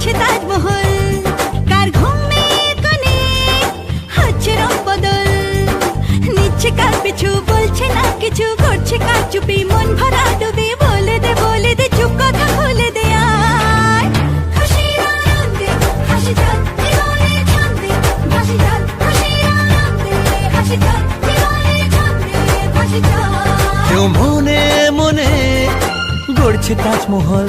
গড়ছে তাজমহল। কার ঘুমে কোণে হচ্ছে রং বদল নিচ্ছে কার পিছু বলছে না কিছু করছে কার চুপি? মন ভরা ডুবি বলে দে বলে দে, চুপ কথা বলে দে চল কেউ মনে মনে গড়ছে তাজমহল।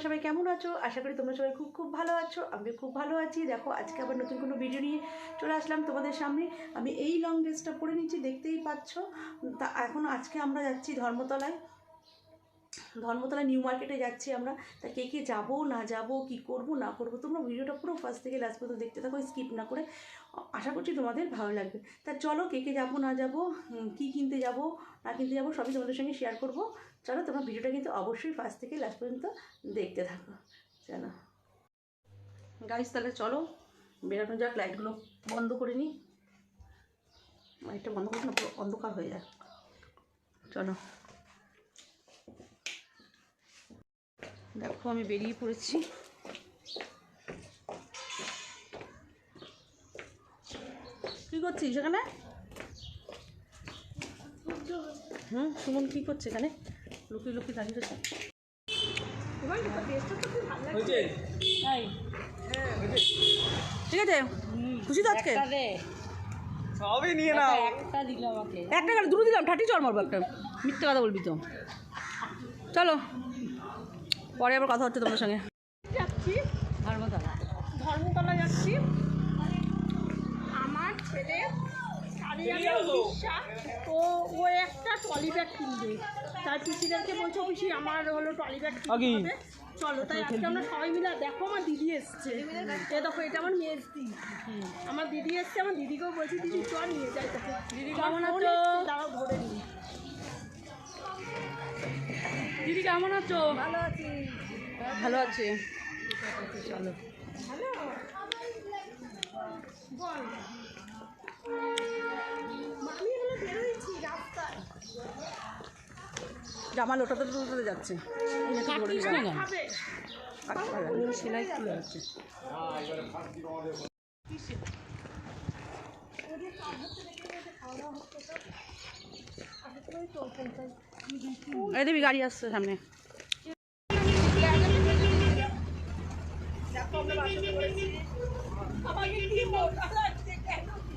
তোমরা সবাই কেমন আছো? আশা করি তোমরা সবাই খুব খুব ভালো আছো। আমি খুব ভালো আছি। দেখো, আজকে আবার নতুন কোনো ভিডিও নিয়ে চলে আসলাম তোমাদের সামনে। আমি এই লং ড্রেসটা পরে নিচ্ছি, দেখতেই পাচ্ছ। তা এখন আজকে আমরা যাচ্ছি ধর্মতলায়। ধর্মতলা নিউ মার্কেটে যাচ্ছি আমরা। তা কে কে যাব, না যাব, কি করব, না করব, তোমরা ভিডিওটা পুরো ফার্স্ট থেকে লাস্ট পর্যন্ত দেখতে থাকো স্কিপ না করে। আশা করছি তোমাদের ভালো লাগবে। তা চলো, কে কে যাব, না যাব কি কিনতে যাব, না কিনতে যাব, সবই তোমাদের সঙ্গে শেয়ার করব। চলো তোমরা ভিডিওটা কিন্তু অবশ্যই ফার্স্ট থেকে লাস্ট পর্যন্ত দেখতে থাকো চলো গাইস তাহলে চলো, বেরোনো যাক লাইটগুলো বন্ধ করে নিই লাইটটা বন্ধ করে না পুরো অন্ধকার হয়ে যায় চলো। দেখো, আমি বেরিয়ে পড়েছি। কি করছিস এখানে? হুম, সুমন কি করছে এখানে? লুকিয়ে লুকিয়ে দাঁড়িয়ে রয়েছে। ঠিক আছে? খুশি তো আজকে? সবই নিয়ে নাও। একটা গেলে দুটো দিলাম। ঠাটি চল মারবো একটা। মিথ্যে কথা বলবি তো। চলো। পরে আবার কথা হচ্ছে তোমার সঙ্গে। যাচ্ছি। ধর্মতলা। ধর্মতলা যাচ্ছি। আমার ছেলে উড়িষ্যা তো ও একটা ট্রলি ব্যাগ কিনবে। তার পিসিদেরকে বলছে পিসি আমার হলো ট্রলি ব্যাগ কিনতে চলো তাই আজকে আমরা সবাই মিলে দেখো আমার দিদি এসছে। এ দেখো এটা আমার মেয়ের দিদি আমার দিদি এসছে আমার দিদিকেও বলছি দিদি চল নিয়ে যাই তাকে। দিদি কেমন আছো? দাঁড়াও ধরে নিই। দিদি কেমন আছো? ভালো আছি। ভালো আছে। চলো। রাস্তায় জামা লোটাতে লোটাতে যাচ্ছে। সেলাই যাচ্ছে। এই দেবী গাড়ি আসছে সামনে। আমাকে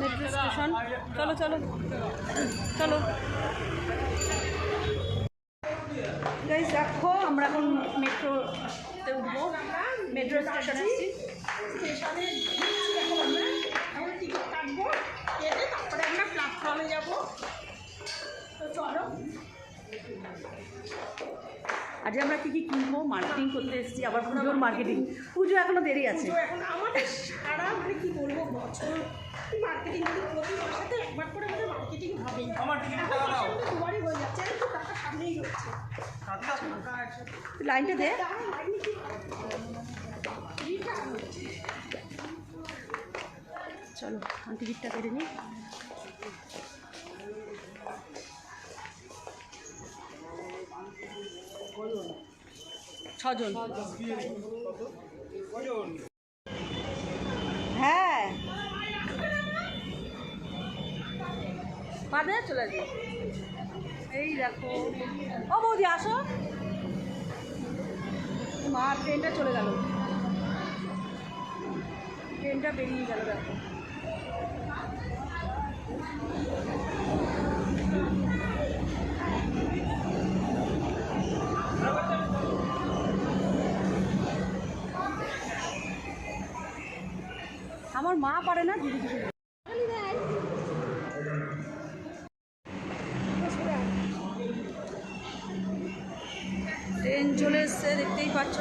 মেট্রো স্টেশন চলো চলো। চলো। দেখো, আমরা এখন মেট্রোতে উঠবো। মেট্রো স্টেশনে স্টেশনে টিকিট কাটবো কেটে তারপরে আমরা প্ল্যাটফর্মে যাব। তো চলো। আজ আমরা কি কি কিনবো? মার্কেটিং করতে এসেছি আবার পুজোর মার্কেটিং পুজো এখনও দেরি আছে। এখন আমাদের সারা মানে কি বলব বছর মার্কেটিং প্রতি মাসেতে একবার করে আমাদের মার্কেটিং হবেই আমার দুবারই হয়ে যাচ্ছে একটু টাকা সামনেই হচ্ছে। লাইনটা দে। চলো আমি টিকিটটা কেটে নিই। ছজন। হ্যাঁ। পাবে চলে যাবে এই দেখো। ও বৌদি আসো। মা ট্রেনটা চলে গেল। ট্রেনটা বেরিয়ে গেল দেখো। আমার মা পারে না। ট্রেন চলে এসছে দেখতেই পাচ্ছ।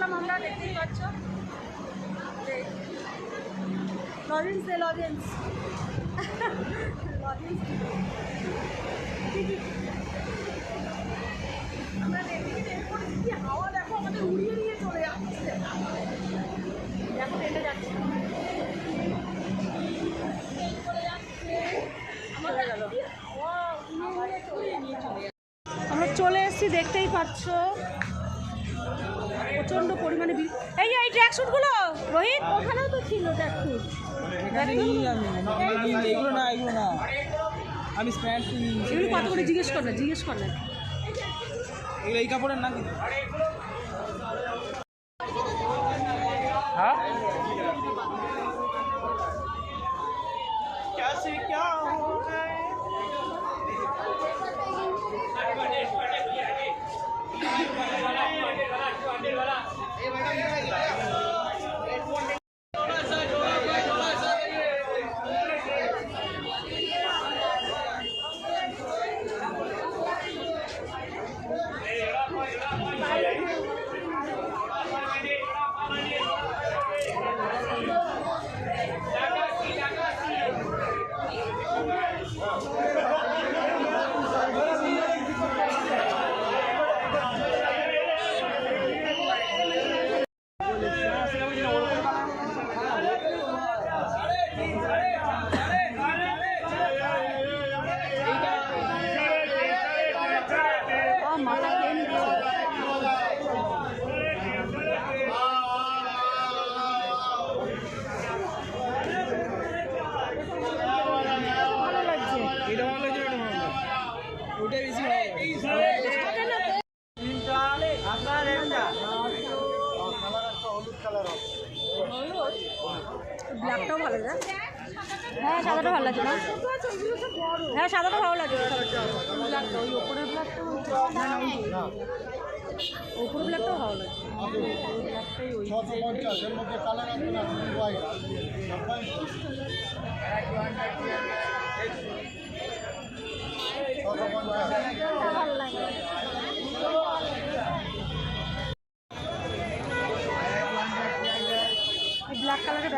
থেকে আমরা দেখতেই পাচ্ছ। লজেন্স দে লজেন্স লজেন্স আমরা দেখি করেছি কি হাওয়া দেখো আমাদের উড়িয়ে নিয়ে চলে যাচ্ছে। দেখো ট্রেনে যাচ্ছে। আমরা চলে এসেছি দেখতেই পাচ্ছ। প্রচণ্ড পরিমাণে এই যে এই ট্র্যাক শুটগুলো রোহিত ওখানেও তো ছিল ট্র্যাক শুট এখানে নিই আমি আমি এগুলো না এগুলো না। আমি স্প্যান্ট কিনি এগুলো কত করে জিজ্ঞেস কর না জিজ্ঞেস করলে না। এই কাপড়ের না কিন্তু হ্যাঁ? ব্ল্যাকটাও ভালো না হ্যাঁ সাদাটা ভালো লাগছে না। হ্যাঁ সাদাটা ভালো যে। ওপরের ব্ল্যাকটাও ভালো লাগছে ব্ল্যাকটাই ওই।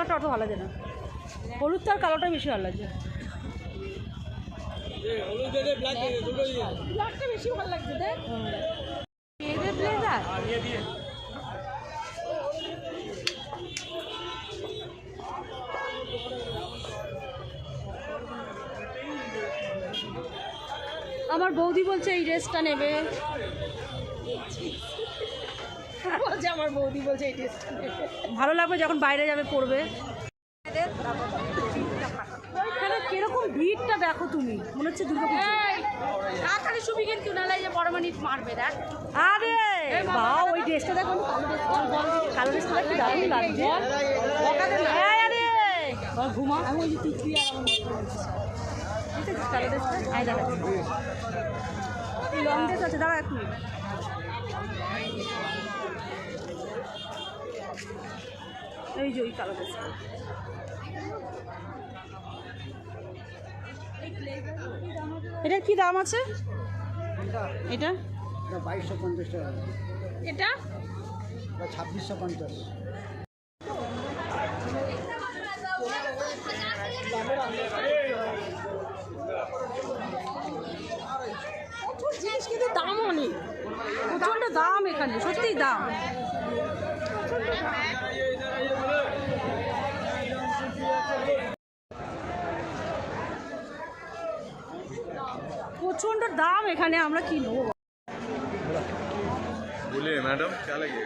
কালারটা অত ভালো লাগে না। হলুদ তার কালোটা বেশি ভালো লাগছে ব্ল্যাকটা বেশি ভালো দেখ। মেয়েদের ব্লেজার আমার বৌদি বলছে এই ড্রেসটা নেবে। বলছে আমার বৌদি বলছে এই ভালো লাগবে যখন বাইরে যাবে পড়বে কীরকম ভিড়টা দেখো তুমি মনে হচ্ছে দুর্গা তাড়াতাড়ি শুবি কিন্তু নাহলে এই যে বড় মানিক মারবে দেখ আরে বা ওই ড্রেসটা দেখো কালো ড্রেসটা দেখো দারুণ লাগছে আরে ঘুমা আমি ওই আমার কালো ড্রেসটা আয় দেখাচ্ছি লং ড্রেস আছে দাঁড়া এক মিনিট এই যে ওই কালো ড্রেসটা এটা কি দাম আছে? এটা? বাইশশো পঞ্চাশ টাকা। এটা? ছাব্বিশশো পঞ্চাশ। জিনিস কিন্তু দাম অনেক প্রচণ্ড দাম এখানে সত্যিই দাম। প্রচণ্ড দাম এখানে আমরা কি নেবো बोलिए मैडम क्या लगे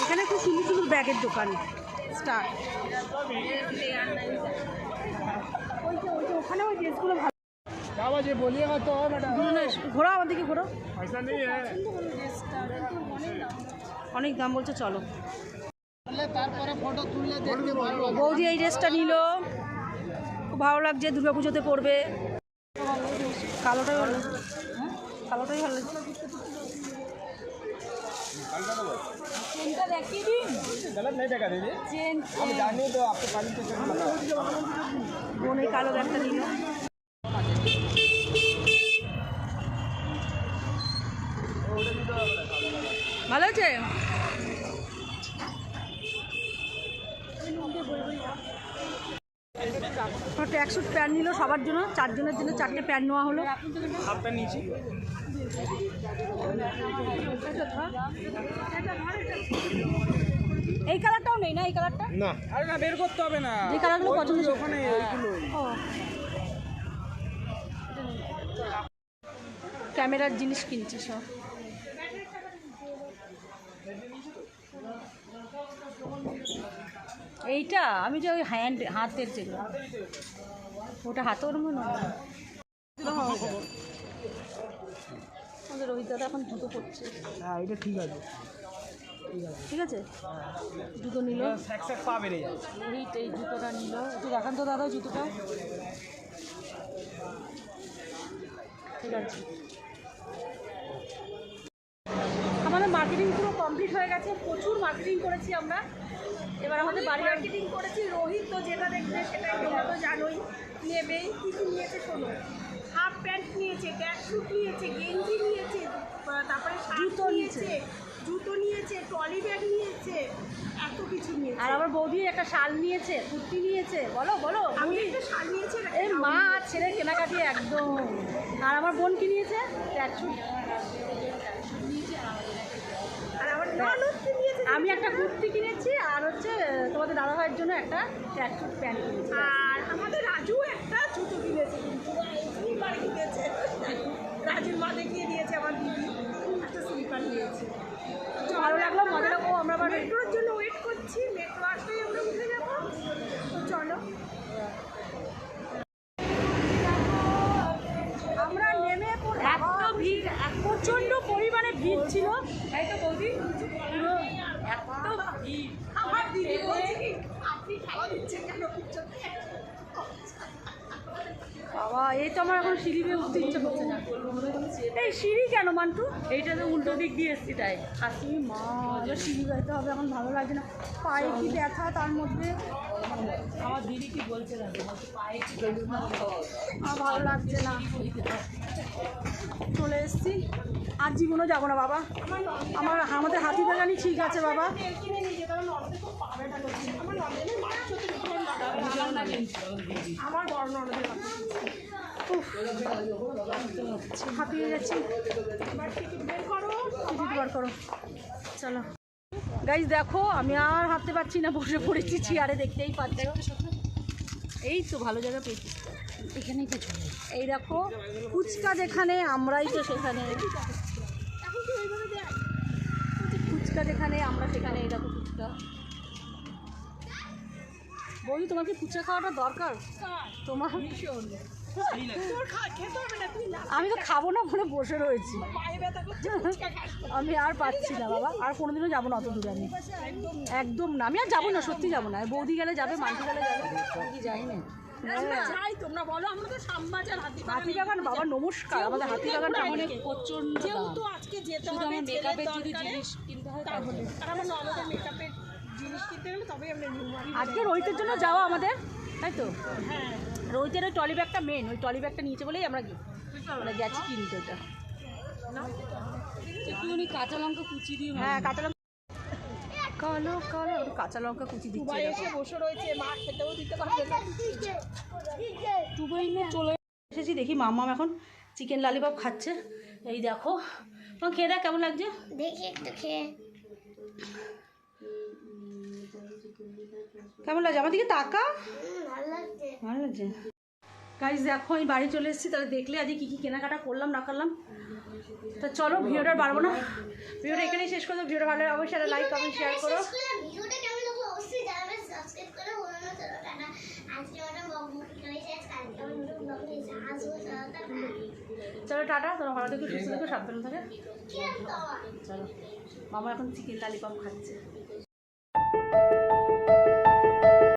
এখানে খুব সুন্দর সুন্দর ব্যাগের দোকান স্টার ওখানে ওই ড্রেসগুলো ভালো क्या बजे बोलिएगा तो और मैडम ঘোরা আমার দিকে ঘোরো ऐसा नहीं है অনেক দাম বলছে চলো তারপরে ফটো তুললে দেখতে ভালো বৌদি এই ড্রেসটা নিল খুব ভালো লাগছে দুর্গা পুজোতে পরবে কালোটাই হলো কালোটাই হলো চেনটা দেখিয়ে দিন। চেন। চেন প্যান নিল সবার জন্য চারজনের জন্য চারটে প্যান নেওয়া হলো। এই কালারটাও নেই না এই কালারটা? না। বের করতে হবে না। এই কালারগুলো পছন্দ ওখানে ক্যামেরার জিনিস কিনছি সব। এইটা? আমি যে ওই হ্যান্ড হাতের চেয়ে ওটা হাতের মনে হয় আমাদের রোহিত দাদা এখন জুতো পরছে। হ্যাঁ এটা ঠিক আছে। ঠিক আছে? জুতো নিল। পা বেড়ে যায় রোহিত এই জুতোটা নিল। একটু দেখান তো দাদা জুতোটা। ঠিক আছে। আমাদের মার্কেটিং পুরো কমপ্লিট হয়ে গেছে। প্রচুর মার্কেটিং করেছি আমরা। এবার আমাদের বাড়ি মার্কেটিং করেছি রোহিত তো যেটা দেখবে সেটাই তোমরা তো জানোই। নেবেই কী কী নিয়েছে শোনো। হাফ প্যান্ট নিয়েছে ট্যাক স্যুট নিয়েছে গেঞ্জি নিয়েছে তারপরে জুতো নিয়েছে। জুতো নিয়েছে ট্রলি ব্যাগ নিয়েছে এত কিছু নিয়েছে। আর আমার বৌদি একটা শাল নিয়েছে কুর্তি নিয়েছে। বলো বলো আমি একটা শাড়ি নিয়েছি একটা মা আর ছেলে কেনাকাটি একদম। আর আমার বোন কি নিয়েছে? ট্যাক্সুট আর আমার ননদ কি নিয়েছে আমি একটা কুর্তি কিনেছি আর হচ্ছে তোমাদের দাদা ভাইয়ের জন্য একটা ট্যাক্সুট প্যান্ট কিনেছি। আর আমাদের রাজু একটা জুতো কিনেছে। স্লিপার কিনেছে। রাজুর মা দেখিয়ে দিয়েছে আমার দিদি। একটা স্লিপার নিয়েছে। ভালো লাগল মজা লাগল আমরা মেট্রোর জন্য ওয়েট করছি। মেট্রো আসলেই আমরা উঠে যাব। তো চলো। আমরা নেমে এত ভিড় প্রচণ্ড পরিমাণে ভিড় ছিল। তাই তো বৌদি। পুরো এত ভিড়। আমার দিদি বলছে কি আপনি খাওয়া দিচ্ছেন কেন? বাবা এই তো আমার এখন সিঁড়ি বেয়ে উঠতে ইচ্ছে করছে না। এই সিঁড়ি কেন মান্টু? এইটা তো উল্টো দিক দিয়ে এসছি তাই। আসি মা সিঁড়ি বেরোতে হবে এখন ভালো লাগছে না। পায়ে কি ব্যথা তার মধ্যে? আমার দিদি কি বলছে না আমার ভালো লাগছে না। চলে এসছি। আর জীবনও যাব না, বাবা। আমার, আমাদের হাতি বাগানই ঠিক আছে, বাবা। করো। চলো। গাইজ দেখো, আমি আর হাঁটতে পারছি না, বসে পড়েছি চেয়ারে, দেখতেই পাচ্ছ। এই তো ভালো জায়গা পেয়েছি। এখানেই এই দেখো, ফুচকা যেখানে, আমরাই তো সেখানে। ফুচকা যেখানে আমরা সেখানে এই দেখো ফুচকা বলি তোমার কি ফুচকা খাওয়াটা দরকার? তোমার আমি তো খাব না মনে বসে রয়েছি। আমি আর পাচ্ছি না, বাবা। আর কোনোদিনও যাব না অত দূরে আমি। একদম না। আমি আর যাব না, সত্যি যাব না। বৌদি গেলে যাবে মান্টি গেলে যাবে যাই না যাই তোমরা বলো আমরা তো শ্যামবাজার হাতিবাগান হাতিবাগান বাবা নমস্কার। আমাদের প্রচণ্ড যেহেতু আজকে যেতে হবে মেকআপের যদি জিনিস কিনতে হয় তাহলে। আর আমার ননদের মেকআপের জিনিস কিনতে গেলে তবেই আমরা নিউ আজকে রোহিতের জন্য যাওয়া আমাদের তাই তো? হ্যাঁ। রোহিতের ওই টলি ব্যাগটা মেন ওই টলি ব্যাগটা নিয়েছে বলেই আমরা আমরা গেছি কিনতে ওটা। কাঁচা লঙ্কা কুচি দিয়ে হ্যাঁ কাঁচা কালো কালো। একটু কাঁচা লঙ্কা কুচি দিচ্ছে এসে বসে রয়েছে মা খেতেও দিতে পারবে না। দুবাই নিয়ে চলে এসেছি দেখি মাম্মাম এখন চিকেন লালিপপ খাচ্ছে। এই দেখো। তোমার খেয়ে দেখ কেমন লাগছে? দেখি একটু খেয়ে। কেমন লাগছে? আমার দিকে তাকা ভালো লাগছে। ভালো লাগছে? গাইজ দেখো আমি বাড়ি চলে এসেছি তাহলে দেখলে আজকে কী কী কেনাকাটা করলাম না করলাম। তো চলো ভিডিওটা বাড়বো না। ভিডিওটা এখানেই শেষ করব ভিডিওটা ভালো লাগে অবশ্যই লাইক কমেন্ট শেয়ার করো। করে চলো টাটা। তোমরা ভালো থেকো সুস্থ থেকো সাবধানে থাকে। চলো মামা এখন চিকেন লালিপপ খাচ্ছে।